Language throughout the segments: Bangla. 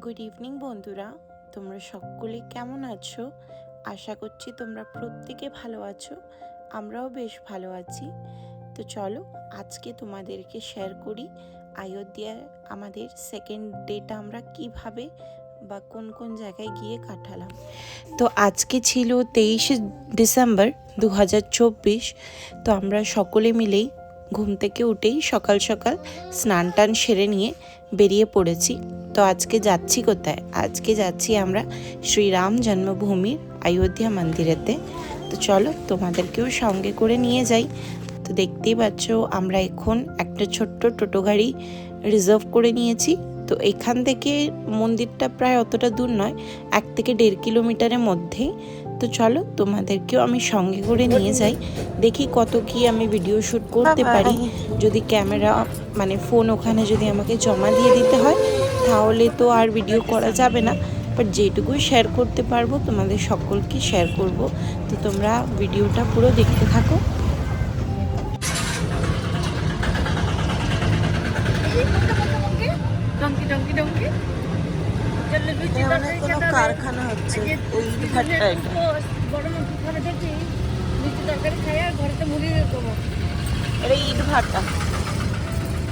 গুড ইভিনিং বন্ধুরা। তোমরা সকলে কেমন আছো? আশা করছি তোমরা প্রত্যেকে ভালো আছো, আমরাও বেশ ভালো আছি। তো চলো, আজকে তোমাদেরকে শেয়ার করি অযোধ্যার আমাদের সেকেন্ড ডেটা আমরা কীভাবে বা কোন কোন জায়গায় গিয়ে কাটালাম। তো আজকে ছিল তেইশে ডিসেম্বর দু হাজার চব্বিশ। তো আমরা সকলে মিলেই ঘুম থেকে উঠেই সকাল সকাল স্নান টান সেরে নিয়ে বেরিয়ে পড়েছি। তো আজকে যাচ্ছি কোথায়? আজকে যাচ্ছি আমরা শ্রীরাম জন্মভূমির অযোধ্যা মন্দিরেতে। তো চলো তোমাদেরকেও সঙ্গে করে নিয়ে যাই। তো দেখতেই পাচ্ছ, আমরা এখন একটা ছোট্ট টোটো গাড়ি রিজার্ভ করে নিয়েছি। তো এখান থেকে মন্দিরটা প্রায় অতটা দূর নয় এক থেকে দেড় কিলোমিটারের মধ্যেই। তো চলো তোমাদেরকেও আমি সঙ্গে করে নিয়ে যাই। দেখি কত কি আমি ভিডিও শ্যুট করতে পারি। যদি ক্যামেরা মানে ফোন ওখানে যদি আমাকে জমা দিয়ে দিতে হয় তাহলে তো আর ভিডিও করা যাবে না। বাট যেটুকুই শেয়ার করতে পারব তোমাদের সকলকে শেয়ার করব। তো তোমরা ভিডিওটা পুরো দেখতে থাকো ডঙ্কি ডঙ্কি ডঙ্কি চলে বিচি এখানে কোনো কারখানা হচ্ছে।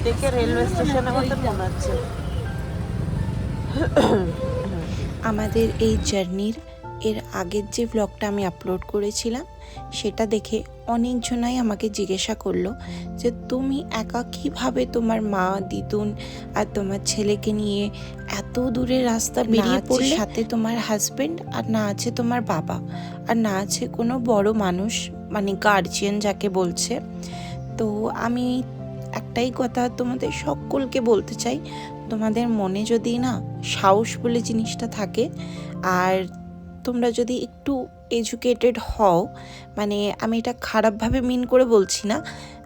দেখি রেলওয়ে আমাদের এই জার্নির এর আগের যে ব্লগটা আমি আপলোড করেছিলাম সেটা দেখে অনেকজনাই আমাকে জিজ্ঞাসা করল যে তুমি একা কীভাবে তোমার মা দিদুন আর তোমার ছেলেকে নিয়ে এত দূরের রাস্তা বেরিয়ে পড়ে সাথে তোমার হাজবেন্ড আর না আছে তোমার বাবা আর না আছে কোনো বড় মানুষ মানে গার্জিয়ান যাকে বলছে? তো আমি একটাই কথা তোমাদের সকলকে বলতে চাই তোমাদের মনে যদি না সাহস বলে জিনিসটা থাকে আর তোমরা যদি একটু এডুকেটেড হও মানে আমি এটা খারাপভাবে মিন করে বলছি না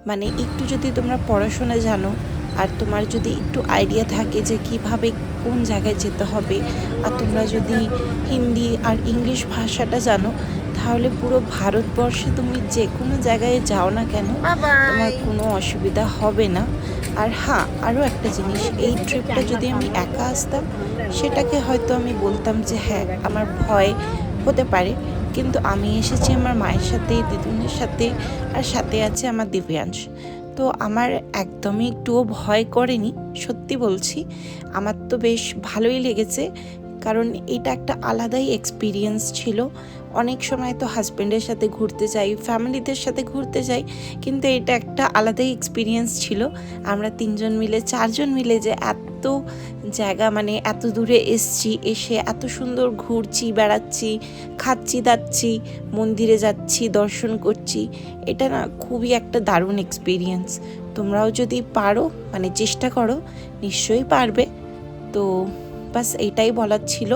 মানে একটু যদি তোমরা পড়াশোনা জানো আর তোমার যদি একটু আইডিয়া থাকে যে কীভাবে কোন জায়গায় যেতে হবে আর তোমরা যদি হিন্দি আর ইংলিশ ভাষাটা জানো তাহলে পুরো ভারতবর্ষে তুমি যে কোনো জায়গায় যাও না কেন তোমার কোনো অসুবিধা হবে না। আর হ্যাঁ আরও একটা জিনিস, এই ট্রিপটা যদি আমি একা আসতাম, সেটাকে হয়তো আমি বলতাম যে হ্যাঁ আমার ভয় হতে পারে। কিন্তু আমি এসেছি আমার মায়ের সাথে দিদুনের সাথে আর সাথে আছে আমার দিব্যাংশ। তো আমার একদমই একটুও ভয় করেনি, সত্যি বলছি। আমার তো বেশ ভালোই লেগেছে, কারণ এটা একটা আলাদাই এক্সপিরিয়েন্স ছিল। অনেক সময় তো হাজব্যান্ডের সাথে ঘুরতে যাই ফ্যামিলিদের সাথে ঘুরতে যাই, কিন্তু এটা একটা আলাদাই এক্সপিরিয়েন্স ছিল। আমরা তিনজন মিলে, চারজন মিলে যে এত জায়গা মানে এত দূরে এসছি, এসে এত সুন্দর ঘুরছি, বেড়াচ্ছি, খাচ্ছি, দাচ্ছি, মন্দিরে যাচ্ছি, দর্শন করছি, এটা না খুবই একটা দারুণ এক্সপিরিয়েন্স তোমরাও যদি পারো মানে চেষ্টা করো, নিশ্চয়ই পারবে। তো বাস এটাই বলার ছিল।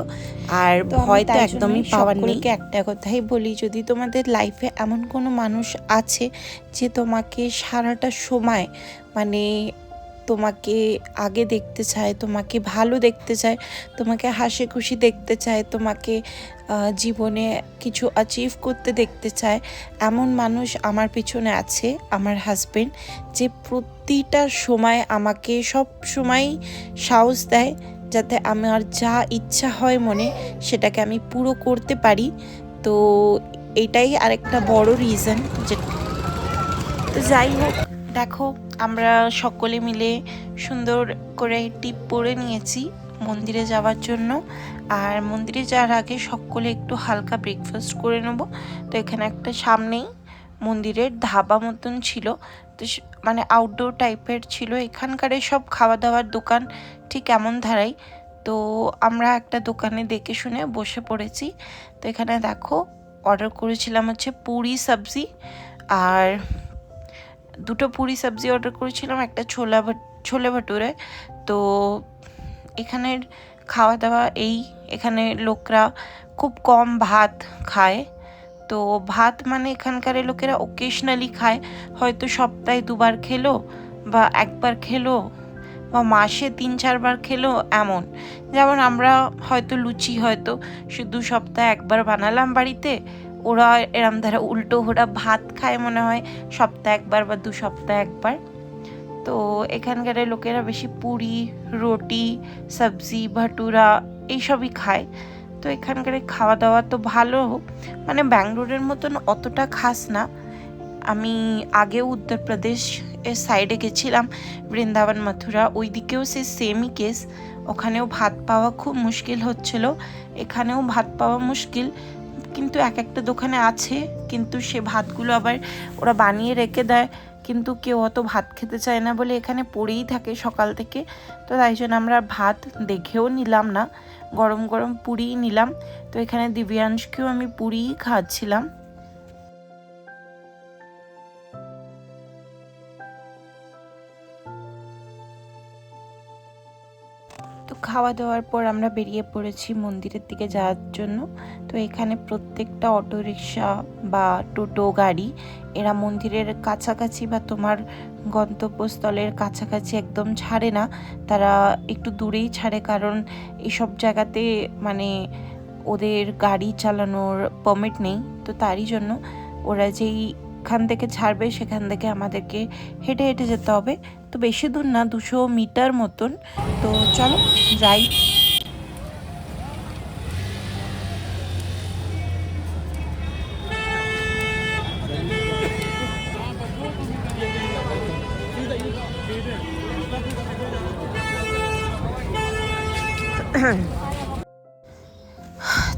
আর ভয় তো একদমই পাওয়ার নেই। একটা কথাই বলি যদি তোমাদের লাইফে এমন কোনো মানুষ আছে যে তোমাকে সারাটা সময় মানে তোমাকে আগে দেখতে চায় তোমাকে ভালো দেখতে চায় তোমাকে হাসি খুশি দেখতে চায় তোমাকে জীবনে কিছু অ্যাচিভ করতে দেখতে চায় এমন মানুষ আমার পিছনে আছে আমার হাজবেন্ড যে প্রতিটা সময় আমাকে সব সময় সাহস দেয় যাতে আমার যা ইচ্ছা হয় মনে, সেটাকে আমি পুরো করতে পারি। তো এটাই আরেকটা বড় রিজন যে তো যাই হোক, দেখো, আমরা সকলে মিলে সুন্দর করে টিপ পরে নিয়েছি মন্দিরে যাওয়ার জন্য। আর মন্দিরে যাওয়ার আগে সকলে একটু হালকা ব্রেকফাস্ট করে নেব। তো এখানে একটা সামনেই মন্দিরের ধাবা মতন ছিল। তো মানে আউটডোর টাইপের ছিল। এখানকার সব খাওয়া দাওয়ার দোকান ঠিক এমন ধারাই। তো আমরা একটা দোকানে দেখে শুনে বসে পড়েছি। তো এখানে দেখো অর্ডার করেছিলাম হচ্ছে পুরি সবজি আর দুটো পুরি সবজি অর্ডার করেছিলাম, একটা ছোলা ছোলে ভাটুরে। তো এখানের খাওয়া দাওয়া এই, এখানে লোকরা খুব কম ভাত খায়। তো ভাত মানে এখানকার লোকেরা ওকেশনালি খায়। হয়তো সপ্তাহে দুবার খেলো বা একবার খেলো বা মাসে তিন, চারবার খেলো এমন। যেমন আমরা হয়তো লুচি হয়তো শুধু সপ্তাহে একবার বানালাম বাড়িতে, ওরা এরম ধারা উল্টো ওরা ভাত খায় মনে হয় সপ্তাহে একবার বা দু সপ্তাহে একবার। তো এখানকার লোকেরা বেশি পুরি, রুটি, সবজি, ভাটুরা, এইসবই খায়। তো এখানকার খাওয়া দাওয়া তো ভালো। মানে ব্যাঙ্গালোরের মতন অতটা খাস না। আমি আগেও উত্তরপ্রদেশ এর সাইডে গেছিলাম, বৃন্দাবন, মথুরা। ওই দিকেও সে সেমই কেস ওখানেও ভাত পাওয়া খুব মুশকিল হচ্ছিল। এখানেও ভাত পাওয়া মুশকিল। কিন্তু এক একটা দোকানে আছে। কিন্তু সে ভাতগুলো আবার ওরা বানিয়ে রেখে দেয়। কিন্তু কেউ অত ভাত খেতে চায় না বলে এখানে পড়েই থাকে সকাল থেকে। তো তাই জন্য আমরা ভাত দেখেও নিলাম না। গরম গরম পুরিই নিলাম। তো এখানে দিব্যাংশকেও আমি পুরিই খাওয়াচ্ছিলাম খাওয়া দাওয়ার পর আমরা বেরিয়ে পড়েছি মন্দিরের দিকে যাওয়ার জন্য। তো এখানে প্রত্যেকটা অটোরিকশা বা টোটো, গাড়ি, এরা মন্দিরের কাছাকাছি বা তোমার গন্তব্যস্থলের কাছাকাছি একদম ছাড়ে না। তারা একটু দূরেই ছাড়ে কারণ এইসব জায়গাতে মানে ওদের গাড়ি চালানোর পারমিট নেই। তো তারই জন্য ওরা যেই খান থেকে ছাড়বে সেখান থেকে আমাদেরকে হেঁটে হেঁটে যেতে হবে। তো বেশি দূর না, দুশো মিটার মতন। তো চলো, যাই।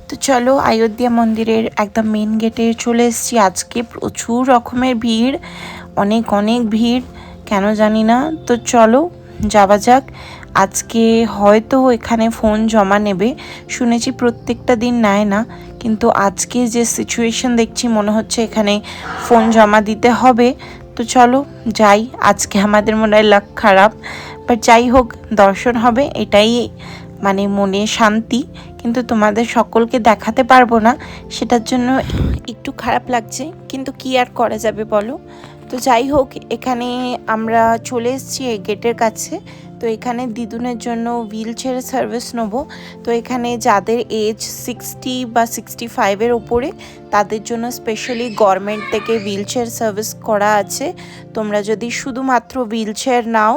তো চলো, অযোধ্যা মন্দিরের একদম মেন গেটে চলে এসেছি। আজকে প্রচুর রকমের ভিড়, অনেক অনেক ভিড়। কেন জানি না। তো চলো, যাওয়া যাক। আজকে হয়তো এখানে ফোন জমা নেবে। শুনেছি প্রত্যেকটা দিন নেয় না। কিন্তু আজকে যে সিচুয়েশন দেখছি, মনে হচ্ছে এখানে ফোন জমা দিতে হবে। তো চলো, যাই। আজকে আমাদের মনে হয় লাক খারাপ। বাট যাই হোক, দর্শন হবে। এটাই মানে মনে শান্তি। কিন্তু তোমাদের সকলকে দেখাতে পারব না। সেটার জন্য একটু খারাপ লাগছে। কিন্তু কি আর করা যাবে বলো? তো যাই হোক এখানে আমরা চলে এসেছি এই গেটের কাছে। তো এখানে দিদুনের জন্য হুইল চেয়ার সার্ভিস নেব। তো এখানে যাদের এজ সিক্সটি বা সিক্সটি ফাইভের ওপরে, তাদের জন্য স্পেশালি গভর্নমেন্ট থেকে হুইল চেয়ার সার্ভিস করা আছে। তোমরা যদি শুধুমাত্র হুইল চেয়ার নাও,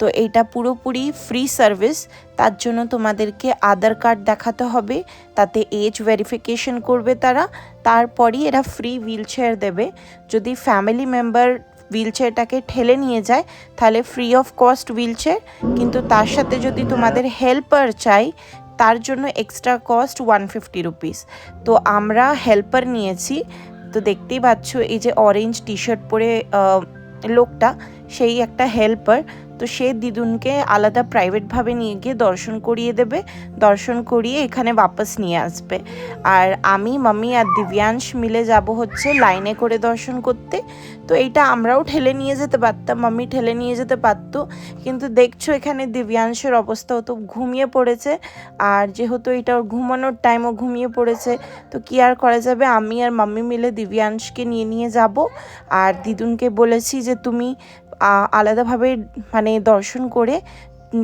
তো এটা পুরোপুরি ফ্রি সার্ভিস তার জন্য তোমাদেরকে আধার কার্ড দেখাতে হবে, তাতে এজ ভেরিফিকেশন করবে তারা। তারপরই এরা ফ্রি হুইল চেয়ার দেবে। যদি ফ্যামিলি মেম্বার হুইল চেয়ারটাকে ঠেলে নিয়ে যায়, তাহলে ফ্রি অফ কস্ট হুইল কিন্তু তার সাথে যদি তোমাদের হেল্পার চাই, তার জন্য extra cost one fifty rupees তো আমরা হেল্পার নিয়েছি, তো দেখতেই পাচ্ছ এই যে অরেঞ্জ টি শার্ট পরে লোকটা, সেই একটা হেল্পার তো সে দিদুনকে আলাদা প্রাইভেটভাবে নিয়ে গিয়ে দর্শন করিয়ে দেবে। দর্শন করিয়ে এখানে বাপাস নিয়ে আসবে। আর আমি, মাম্মি আর দিব্যাংশ মিলে যাব হচ্ছে লাইনে করে দর্শন করতে। তো এইটা আমরাও ঠেলে নিয়ে যেতে পারতাম, মাম্মি ঠেলে নিয়ে যেতে পারতো। কিন্তু দেখছ এখানে দিব্যাংশের অবস্থা তো ঘুমিয়ে পড়েছে। আর যেহেতু এটা ওর ঘুমানোর টাইমও ঘুমিয়ে পড়েছে। তো কি আর করা যাবে? আমি আর মাম্মি মিলে দিব্যাংশকে নিয়ে নিয়ে যাব। আর দিদুনকে বলেছি যে, তুমি আলাদাভাবে মানে দর্শন করে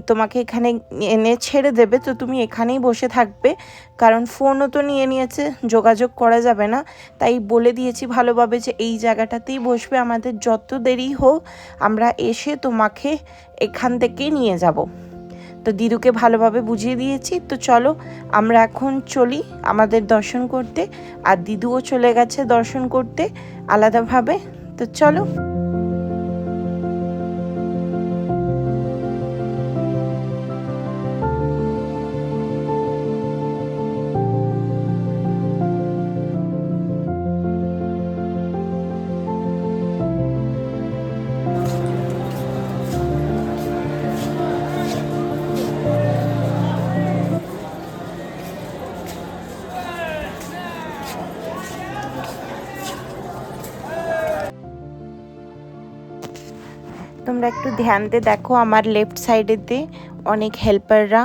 তোমাকে এখানে এনে ছেড়ে দেবে, তো তুমি এখানেই বসে থাকবে। কারণ ফোনও তো নিয়ে নিয়েছে, যোগাযোগ করা যাবে না। তাই বলে দিয়েছি ভালোভাবে যে এই জায়গাটাতেই বসবে। আমাদের যত দেরি হোক, আমরা এসে তোমাকে এখান থেকেই নিয়ে যাব। তো দিদুকে ভালোভাবে বুঝিয়ে দিয়েছি। তো চলো, আমরা এখন চলি আমাদের দর্শন করতে। আর দিদুও চলে গেছে দর্শন করতে আলাদাভাবে। তো চলো। তোমরা একটু ধ্যান দিয়ে দেখো, আমার লেফট সাইডেতে অনেক হেল্পাররা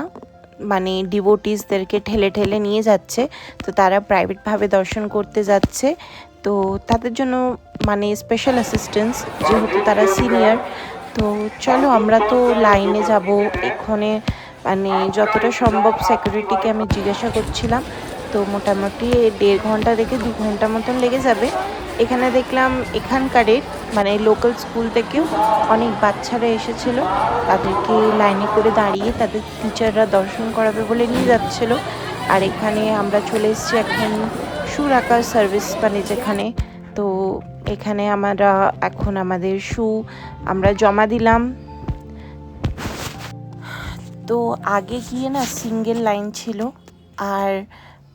মানে ডিভোটিসদেরকে ঠেলে ঠেলে নিয়ে যাচ্ছে। তো তারা প্রাইভেটভাবে দর্শন করতে যাচ্ছে। তো তাদের জন্য মানে স্পেশাল অ্যাসিস্ট্যান্স যেহেতু তারা সিনিয়র তো চলো আমরা তো লাইনে যাব। এখানে মানে যতটা সম্ভব সিকিউরিটিকে আমি জিজ্ঞাসা করছিলাম। তো মোটামুটি দেড় ঘণ্টা থেকে দু ঘণ্টা মতন লেগে যাবে। এখানে দেখলাম এখানকারের মানে লোকাল স্কুল থেকেও অনেক বাচ্চারা এসেছিল। তাদেরকে লাইনে করে দাঁড়িয়ে তাদের টিচাররা দর্শন করাবে বলে নিয়ে যাচ্ছিল। আর এখানে আমরা চলে এসেছি এখন সুর আঁকার সার্ভিস মানে যেখানে। তো এখানে আমরা এখন আমাদের শু আমরা জমা দিলাম। তো আগে গিয়ে না সিঙ্গেল লাইন ছিল। আর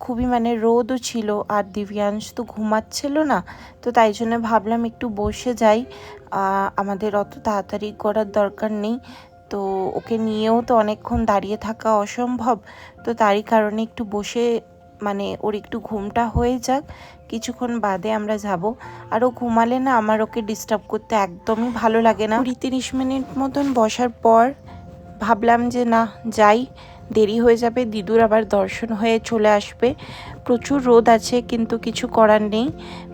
খুবই মানে রোদও ছিল আর দিব্যাংশ তো ঘুমাচ্ছিল না, তো তাই জন্য ভাবলাম একটু বসে যাই। আমাদের অত তাড়াতাড়ি করার দরকার নেই, তো ওকে নিয়েও তো অনেকক্ষণ দাঁড়িয়ে থাকা অসম্ভব, তো তারই কারণে একটু বসে মানে ওর একটু ঘুমটা হয়ে যাক, কিছুক্ষণ বাদে আমরা যাব। আর ও ঘুমালে না আমার ওকে ডিস্টার্ব করতে একদমই ভালো লাগে না। কুড়ি তিরিশ মিনিট মতন বসার পর ভাবলাম যে না, যাই। দেরি হয়ে যাবে, দিদুর আবার দর্শন হয়ে চলে আসবে। প্রচুর রোদ আছে, কিন্তু কিছু করার নেই।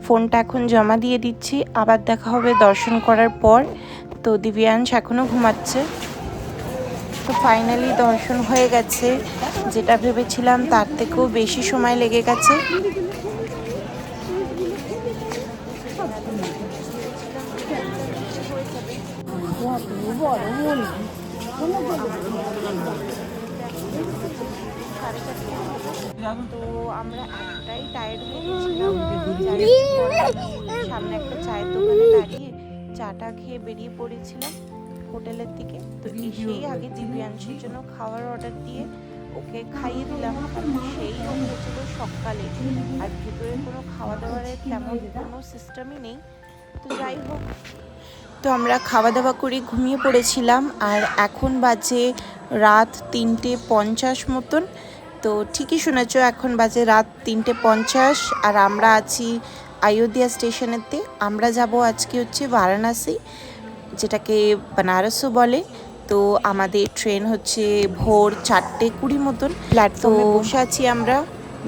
ফোনটা এখন জমা দিয়ে দিচ্ছি, আবার দেখা হবে দর্শন করার পর। তো দিব্যাংশ এখনও ঘুমাচ্ছে। তো ফাইনালি দর্শন হয়ে গেছে। যেটা ভেবেছিলাম তার থেকেও বেশি সময় লেগে গেছে। তো? আমরা এতটাই টায়ার্ড হয়ে গেছিলাম। সামনে একটা চায়ের দোকানে দাঁড়িয়ে চাটা খেয়ে বেরিয়ে পড়েছিলাম হোটেলের দিকে। তো এসেই আগে দিব্যাংশের জন্য খাওয়ার অর্ডার দিয়ে ওকে খাইয়ে দিলাম। সেই হয়েছিল সকালে। আর ভেতরে কোনো খাওয়া দাওয়ারের তেমন কোনো সিস্টেমই নেই। তো যাই হোক। তো আমরা খাওয়া দাওয়া করে ঘুমিয়ে পড়েছিলাম। আর এখন বাজে রাত তিনটে পঞ্চাশ মতন। তো ঠিকই শুনেছ এখন বাজে রাত তিনটে পঞ্চাশ আর আমরা আছি অযোধ্যা স্টেশনেতে। আমরা যাব আজকে হচ্ছে বারাণসী যেটাকে বেনারসও বলে। তো আমাদের ট্রেন হচ্ছে ভোর চারটে কুড়ি মতন। প্ল্যাটফর্মে বসে আছি আমরা।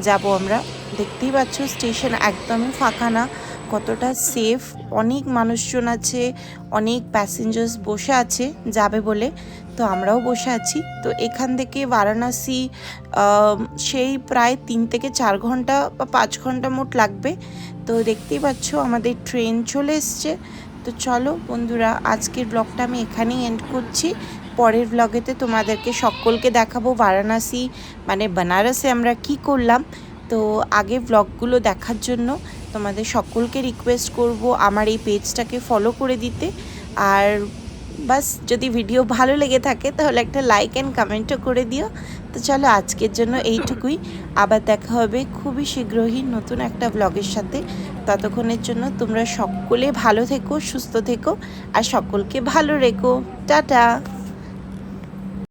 যাব আমরা। দেখতেই পাচ্ছ স্টেশন একদমই ফাঁকা না। কতটা সেফ অনেক মানুষজন আছে, অনেক প্যাসেঞ্জার্স বসে আছে, যাবে বলে, তো আমরাও বসে আছি। তো এখান থেকে বারাণসী সেই প্রায় তিন থেকে চার ঘণ্টা বা পাঁচ ঘণ্টা মোট লাগবে। তো দেখতেই পাচ্ছ আমাদের ট্রেন চলে এসছে। তো চলো বন্ধুরা, আজকের ব্লগটা আমি এখানেই এন্ড করছি। পরের ব্লগেতে তোমাদেরকে সকলকে দেখাবো বারাণসী মানে বেনারসে আমরা কি করলাম। তো আগে ব্লগগুলো দেখার জন্য তোমাদের সকলকে রিকোয়েস্ট করব আমার এই পেজটাকে ফলো করে দিতে। আর বাস, যদি ভিডিও ভালো লেগে থাকে, তাহলে একটা লাইক অ্যান্ড কমেন্টও করে দিও। তো চলো, আজকের জন্য এইটুকুই। আবার দেখা হবে খুবই শীঘ্রই নতুন একটা ব্লগের সাথে। ততক্ষণের জন্য তোমরা সকলে ভালো থেকো, সুস্থ থেকো, আর সকলকে ভালো রেখো। টাটা!